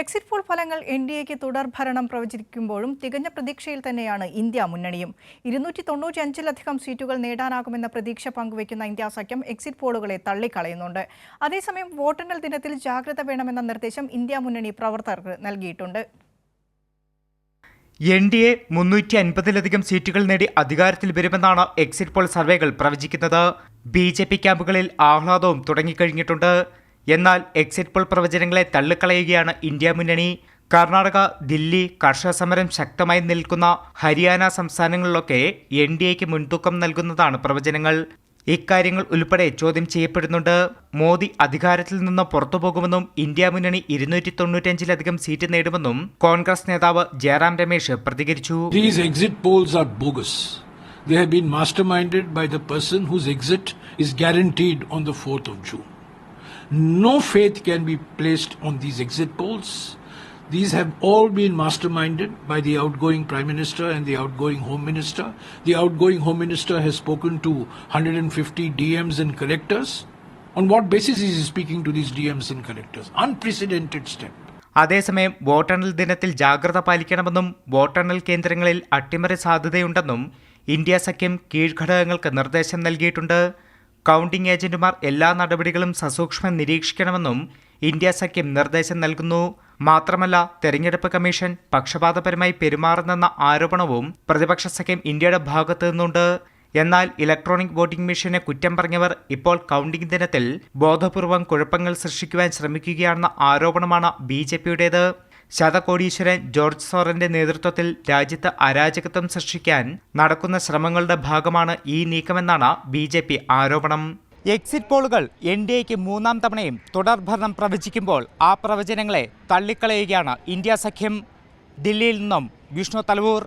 Exit poll ഫലങ്ങൾ N D എക്ക് തുടർ ഭരണം പ്രവചിക്കുമ്പോഴും തികഞ്ഞ പ്രതീക്ഷയിൽ തന്നെയാണ് ഇന്ത്യ മുന്നണിയും. ഇരുന്നൂറ്റി തൊണ്ണൂറ്റി അഞ്ചിലധികം സീറ്റുകൾ നേടാനാകുമെന്ന പ്രതീക്ഷ പങ്കുവയ്ക്കുന്ന ഇന്ത്യ സഖ്യം എക്സിറ്റ് പോളുകളെ തള്ളിക്കളയുന്നുണ്ട്. അതേസമയം വോട്ടെണ്ണൽ ദിനത്തിൽ ജാഗ്രത വേണമെന്ന നിർദ്ദേശം ഇന്ത്യ മുന്നണി പ്രവർത്തകർക്ക് നൽകിയിട്ടുണ്ട്. എൻ ഡി എ മുന്നൂറ്റി അൻപതിലധികം സീറ്റുകൾ നേടി അധികാരത്തിൽ വരുമെന്നാണ് എക്സിറ്റ് പോൾ സർവേകൾ പ്രവചിക്കുന്നത്. ബി ജെ പി ക്യാമ്പുകളിൽ ആഹ്ലാദവും തുടങ്ങിക്കഴിഞ്ഞിട്ടുണ്ട്. എന്നാൽ എക്സിറ്റ് പോൾ പ്രവചനങ്ങളെ തള്ളിക്കളയുകയാണ് ഇന്ത്യ മുന്നണി കർണാടക ദില്ലി കർഷക സമരം ശക്തമായി നിൽക്കുന്ന ഹരിയാന സംസ്ഥാനങ്ങളിലൊക്കെ എൻ ഡി എക്ക് മുൻതൂക്കം നൽകുന്നതാണ് പ്രവചനങ്ങൾ ഇക്കാര്യങ്ങൾ ഉൾപ്പെടെ ചോദ്യം ചെയ്യപ്പെടുന്നുണ്ട് മോദി അധികാരത്തിൽ നിന്ന് പുറത്തുപോകുമെന്നും ഇന്ത്യ മുന്നണി ഇരുന്നൂറ്റി തൊണ്ണൂറ്റഞ്ചിലധികം സീറ്റ് നേടുമെന്നും കോൺഗ്രസ് നേതാവ് ജയറാം രമേശ് പ്രതികരിച്ചു. They have been masterminded by the person whose exit is guaranteed on the 4th of June. No faith can be placed on these exit polls. These have all been masterminded by the outgoing Prime Minister and the outgoing Home Minister. The outgoing Home Minister has spoken to 150 DMs and collectors. On what basis is he speaking to these DMs and collectors? Unprecedented step. അതേസമയം വോട്ടെണ്ണൽ ദിനത്തിൽ ജാഗ്രത പാലിക്കണമെന്നും വോട്ടെണ്ണൽ കേന്ദ്രങ്ങളിൽ അട്ടിമറി സാധ്യതയുണ്ടെന്നും India സഖ്യം കീഴ്ഘടകങ്ങൾക്ക് നിർദ്ദേശം നൽകിയിട്ടുണ്ട് കൗണ്ടിംഗ് ഏജന്റുമാർ എല്ലാ നടപടികളും സസൂക്ഷ്മം നിരീക്ഷിക്കണമെന്നും ഇന്ത്യ സഖ്യം നിർദ്ദേശം നൽകുന്നു. മാത്രമല്ല തെരഞ്ഞെടുപ്പ് കമ്മീഷൻ പക്ഷപാതപരമായി പെരുമാറുന്നെന്ന ആരോപണവും പ്രതിപക്ഷ സഖ്യം ഇന്ത്യയുടെ ഭാഗത്തു നിന്നുണ്ട്. എന്നാൽ ഇലക്ട്രോണിക് വോട്ടിംഗ് മെഷീനെ കുറ്റം പറഞ്ഞവർ ഇപ്പോൾ കൗണ്ടിംഗ് ദിനത്തിൽ ബോധപൂർവം കുഴപ്പങ്ങൾ സൃഷ്ടിക്കുവാൻ ശ്രമിക്കുകയാണെന്ന ആരോപണമാണ് ബി ജെ പിയുടേത്. ശതകോടീശ്വരൻ ജോർജ് സോറന്റെ നേതൃത്വത്തിൽ രാജ്യത്ത് അരാജകത്വം സൃഷ്ടിക്കാൻ നടക്കുന്ന ശ്രമങ്ങളുടെ ഭാഗമാണ് ഈ നീക്കമെന്നാണ് ബി ജെ പി ആരോപണം. എക്സിറ്റ് പോളുകൾ എൻ ഡി എക്ക് മൂന്നാം തവണയും തുടർഭരണം പ്രവചിക്കുമ്പോൾ ആ പ്രവചനങ്ങളെ തള്ളിക്കളയുകയാണ് ഇന്ത്യ സഖ്യം. ദില്ലിയിൽ നിന്നും വിഷ്ണു തലവൂർ.